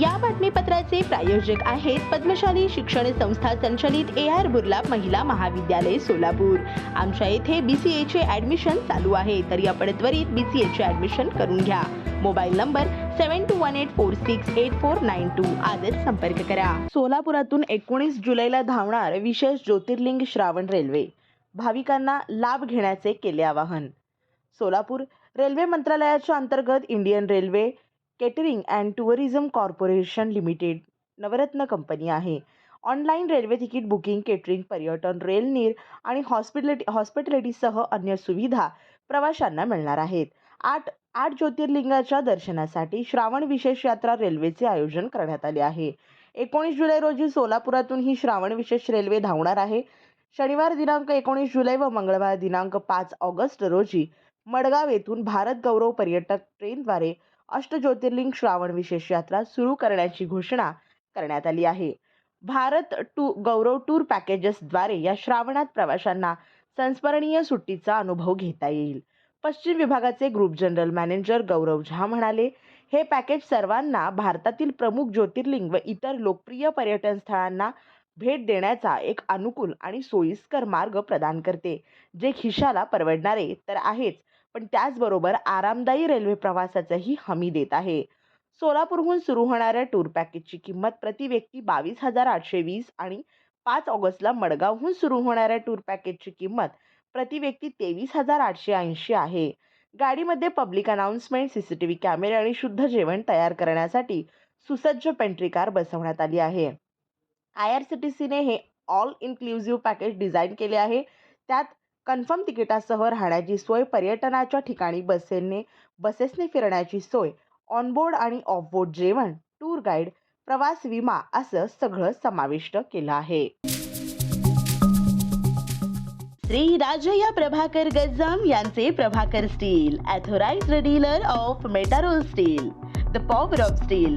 या बातमीपत्राचे प्रायोजक आहेत पद्मशाली शिक्षण संस्था संचलित ए आर बुर्ला महिला महाविद्यालय सोलापूर. आमच्या येथे बी सी एचे ॲडमिशन चालू आहे तरी आपण त्वरित बी सी एचे ॲडमिशन करून घ्या. Mobile number seven two one eight four six eight four nine two आजच संपर्क करा. सोलापुरातून एकोणीस जुलैला धावणार विशेष ज्योतिर्लिंग श्रावण रेल्वे. भाविकांना लाभ घेण्याचे केले आवाहन. सोलापूर रेल्वे मंत्रालयाच्या अंतर्गत Indian railway catering and tourism corporation limited Navratna company आहे. Online railway ticket booking catering पर्यटन रेलनीर आणि हॉस्पिटलिटी हॉस्पिटॅलिटीसह अन्य सुविधा प्रवाशांना मिळणार आहेत. आठ आठ ज्योतिर्लिंगाच्या दर्शनासाठी श्रावण विशेष यात्रा रेल्वेचे आयोजन करण्यात आले आहे. एकोणीस जुलै रोजी सोलापुरातून ही श्रावण विशेष रेल्वे धावणार आहे. शनिवार दिनांक एकोणीस जुलै व मंगळवार दिनांक पाच ऑगस्ट रोजी मडगाव येथून भारत गौरव पर्यटक ट्रेनद्वारे अष्टज्योतिर्लिंग श्रावण विशेष यात्रा सुरू करण्याची घोषणा करण्यात आली आहे. भारत टू गौरव टूर पॅकेजेसद्वारे या श्रावणात प्रवाशांना संस्मरणीय सुट्टीचा अनुभव घेता येईल. पश्चिम विभागाचे ग्रुप जनरल मॅनेजर गौरव झा म्हणाले हे पॅकेज सर्वांना भारतातील प्रमुख ज्योतिर्लिंग व इतर लोकप्रिय पर्यटन स्थळांना भेट देण्याचा एक अनुकूल आणि सोयीस्कर मार्ग प्रदान करते जे खिशाला परवडणारे तर आहेच पण त्याचबरोबर आरामदायी रेल्वे प्रवासाचंही हमी देत आहे. सोलापूरहून सुरू होणाऱ्या टूर पॅकेजची किंमत प्रति व्यक्ती बावीस हजार आठशे वीस आणि पाच ऑगस्टला मडगावहून सुरू होणाऱ्या टूर पॅकेजची किंमत प्रति व्यक्ती तेवीस हजार आठशे ऐंशी आहे. गाडीमध्ये public announcement C C T V कॅमेरे आणि शुद्ध जेवण तयार करण्यासाठी सुसज्ज पेंट्री कार बसवण्यात आली आहे. आय आर सी टी सीने हे ऑल इन्क्लुझिव्ह पॅकेज डिझाईन केले आहे. त्यात कन्फर्म तिकिटासह राहण्याची सोय पर्यटनाच्या ठिकाणी बसेसने बसेसने फिरण्याची सोय ऑनबोर्ड आणि ऑफबोर्ड जेवण टूर गाईड प्रवास विमा असं सगळं समाविष्ट केलं आहे. श्री राजया प्रभाकर गज्जाम यांचे Prabhakar steel authorized dealer of Metarol steel the power of steel